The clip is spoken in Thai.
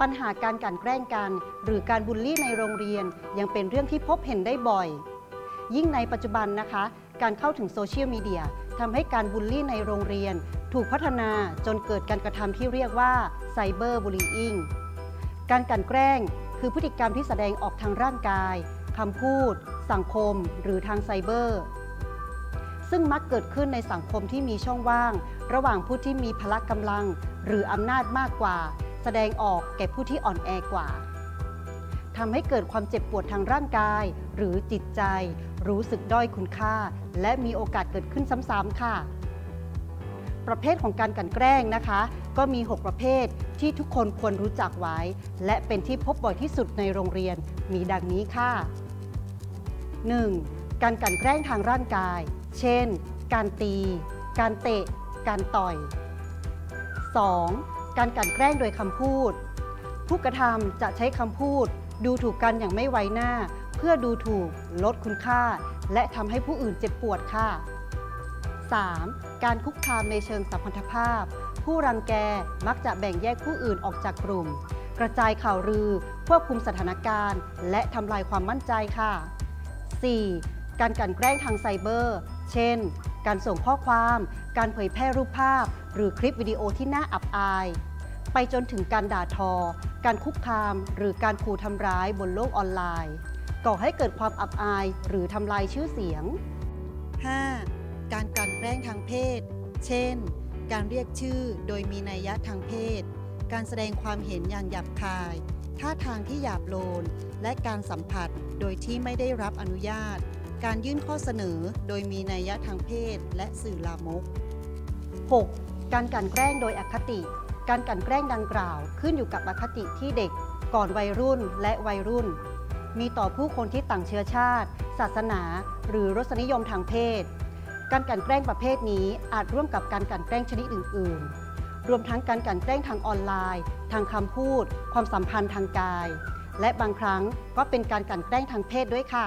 ปัญหาการกลั่นแกล้งกัน หรือการบูลลี่ในโรงเรียน ยังเป็นเรื่องที่พบเห็นได้บ่อย ยิ่งในปัจจุบันนะคะ การเข้าถึงโซเชียลมีเดียทำให้การบูลลี่ในโรงเรียน ถูกพัฒนาจนเกิดการกระทำที่เรียกว่าไซเบอร์บูล y ิงการกลั่นแกล้ง คือพฤติกรรมที่แสดงออกทางร่างกายคำพูด สังคม หรือทางไซเบอร์ ซึ่งมักเกิดขึ้นในสังคมที่มีช่องว่าง ระหว่างผู้ที่มีพละกำลัง หรืออำนาจมากกว่า แสดงออกแก่ผู้ที่อ่อนแอกว่าทำให้เกิดความเจ็บปวดทางร่างกาย หรือจิตใจ รู้สึกด้อยคุณค่า และมีโอกาสเกิดขึ้นซ้ำๆค่ะ ประเภทของการกันแกล้งนะคะ ก็มี 6 ประเภทที่ทุกคนควรรู้จักไว้ และเป็นที่พบบ่อยที่สุดในโรงเรียนมีดังนี้ค่ะ 1. การกันแกล้งทางร่างกาย เช่น การตี การเตะ การต่อย 2. การกลั่นแกล้งโดยคำพูด ผู้กระทำจะใช้คำพูด ดูถูกกันอย่างไม่ไว้หน้า เพื่อดูถูก ลดคุณค่า และทำให้ผู้อื่นเจ็บปวดค่ะ 3. การคุกคามในเชิงสัมพันธภาพ ผู้รังแกมักจะแบ่งแยกผู้อื่นออกจากกลุ่ม กระจายข่าวลือ ควบคุมสถานการณ์ และทำลายความมั่นใจค่ะ 4. การกลั่นแกล้งทางไซเบอร์ เช่น การส่งข้อความ การเผยแพร่รูปภาพ หรือคลิปวิดีโอที่น่าอับอาย ไปจนถึงการด่าทอ การคุกคาม หรือการขู่ทำร้ายบนโลกออนไลน์ ก่อให้เกิดความอับอายหรือทำลายชื่อเสียง 5. การกลั่นแกล้งทางเพศ เช่น การเรียกชื่อโดยมีนัยยะทางเพศ การแสดงความเห็นอย่างหยาบคาย ท่าทางที่หยาบโลน และการสัมผัสโดยที่ไม่ได้รับอนุญาต การยื่นข้อเสนอโดยมีนัยยะทางเพศและสื่อลามก 6. การกลั่นแกล้งโดยอคติ การกลั่นแกล้งดังกล่าว ขึ้นอยู่กับอคติที่เด็กก่อนวัยรุ่นและวัยรุ่น มีต่อผู้คนที่ต่างเชื้อชาติ ศาสนา หรือรสนิยมทางเพศ การกลั่นแกล้งประเภทนี้อาจร่วมกับการกลั่นแกล้งชนิดอื่น ๆ รวมทั้งการกลั่นแกล้งทางออนไลน์ ทางคำพูด ความสัมพันธ์ทางกาย และบางครั้งก็เป็นการกลั่นแกล้งทางเพศด้วยค่ะ